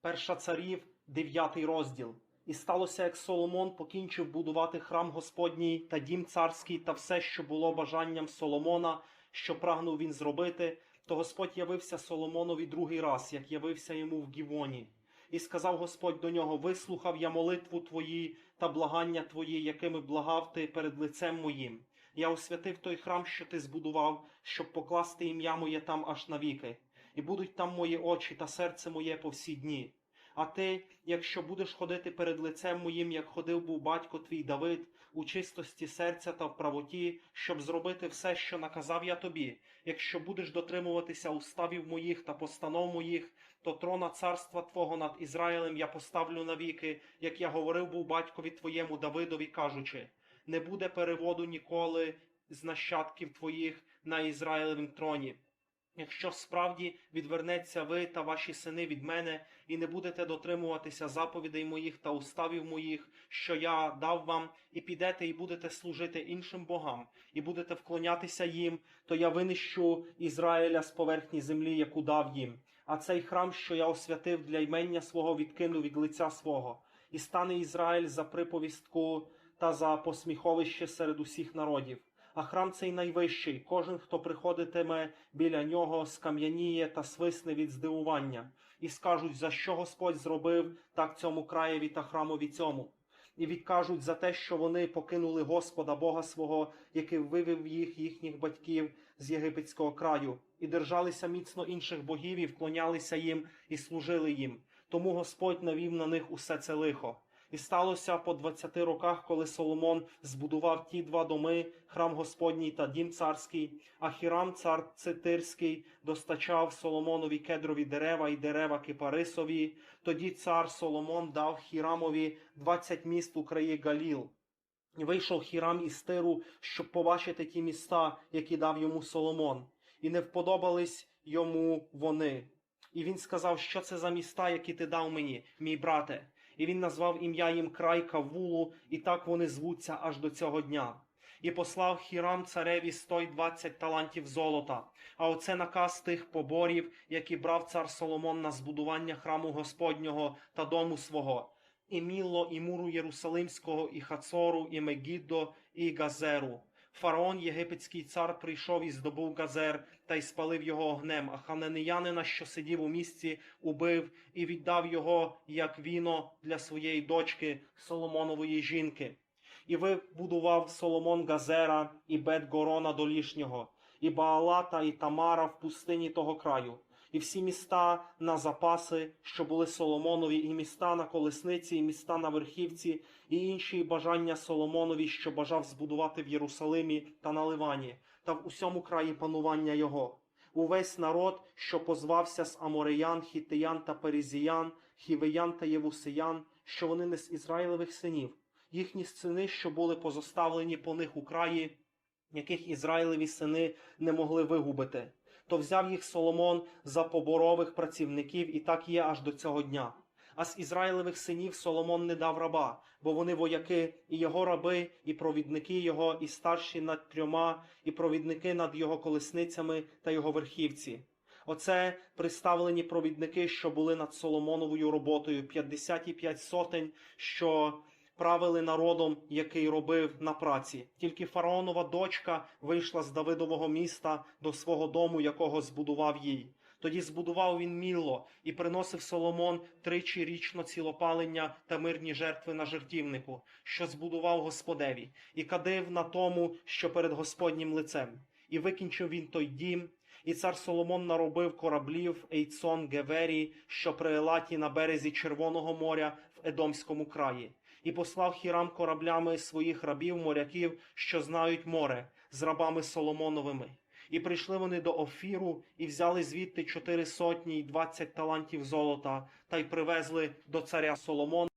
Перша царів, дев'ятий розділ. І сталося, як Соломон покінчив будувати храм Господній та дім царський та все, що було бажанням Соломона, що прагнув він зробити, то Господь явився Соломонові другий раз, як явився йому в Гівоні. І сказав Господь до нього: Вислухав я молитву твої та благання твої, якими благав ти перед лицем моїм. Я освятив той храм, що ти збудував, щоб покласти ім'я моє там аж навіки, і будуть там мої очі та серце моє по всі дні. А ти, якщо будеш ходити перед лицем моїм, як ходив був батько твій Давид, у чистості серця та в правоті, щоб зробити все, що наказав я тобі, якщо будеш дотримуватися уставів моїх та постанов моїх, то трона царства Твого над Ізраїлем я поставлю навіки, як я говорив був батькові твоєму Давидові, кажучи, не буде переводу ніколи з нащадків твоїх на Ізраїлевім троні. Якщо справді відвернеться ви та ваші сини від мене, і не будете дотримуватися заповідей моїх та уставів моїх, що я дав вам, і підете і будете служити іншим богам, і будете вклонятися їм, то я винищу Ізраїля з поверхні землі, яку дав їм. А цей храм, що я освятив для ймення свого, відкину від лиця свого, і стане Ізраїль за приповістку та за посміховище серед усіх народів. А храм цей найвищий, кожен, хто приходитиме біля нього, скам'яніє та свисне від здивування, і скажуть, за що Господь зробив так цьому краєві та храмові цьому. І відкажуть за те, що вони покинули Господа Бога свого, який вивів їх, їхніх батьків з єгипетського краю, і держалися міцно інших богів, і вклонялися їм, і служили їм. Тому Господь навів на них усе це лихо. І сталося по двадцяти роках, коли Соломон збудував ті два доми, храм Господній та дім царський, а Хірам, цар Цитирський, достачав Соломонові кедрові дерева і дерева кипарисові. Тоді цар Соломон дав Хірамові двадцять міст у краї Галіл. І вийшов Хірам із Тиру, щоб побачити ті міста, які дав йому Соломон, і не вподобались йому вони. І він сказав, що це за міста, які ти дав мені, мій брате. І він назвав ім'я їм край Кавулу, і так вони звуться аж до цього дня. І послав Хірам цареві 120 талантів золота. А оце наказ тих поборів, які брав цар Соломон на збудування храму Господнього та дому свого. І Мілло, і Муру Єрусалимського, і Хацору, і Мегіддо, і Газеру. Фараон, єгипетський цар, прийшов і здобув Газер та й спалив його огнем, а хананеянина, що сидів у місці, убив і віддав його як віно для своєї дочки Соломонової жінки. І вибудував Соломон Газера і Бет-Горона долішнього, і Баалата, і Тамара в пустині того краю, і всі міста на запаси, що були Соломонові, і міста на колесниці, і міста на верхівці, і інші бажання Соломонові, що бажав збудувати в Єрусалимі та на Ливані, та в усьому краї панування його. Увесь народ, що позвався з Амореян, Хітеян та Перезіян, Хівеян та Євусеян, що вони не з Ізраїлевих синів, їхні сини, що були позоставлені по них у краї, яких Ізраїлеві сини не могли вигубити. То взяв їх Соломон за поборових працівників, і так є аж до цього дня. А з Ізраїлевих синів Соломон не дав раба, бо вони вояки, і його раби, і провідники його, і старші над трьома, і провідники над його колесницями та його верхівці. Оце представлені провідники, що були над Соломоновою роботою, 55 сотень, що правили народом, який робив на праці. Тільки фараонова дочка вийшла з Давидового міста до свого дому, якого збудував їй. Тоді збудував він мілло і приносив Соломон тричі річно цілопалення та мирні жертви на жертівнику, що збудував Господеві, і кадив на тому, що перед Господнім лицем. І викінчив він той дім, і цар Соломон наробив кораблів Ейцон Гевері, що при Елаті на березі Червоного моря в Едомському краї, і послав Хірам кораблями своїх рабів, моряків, що знають море, з рабами Соломоновими. І прийшли вони до Офіру і взяли звідти чотири сотні й двадцять талантів золота, та й привезли до царя Соломона.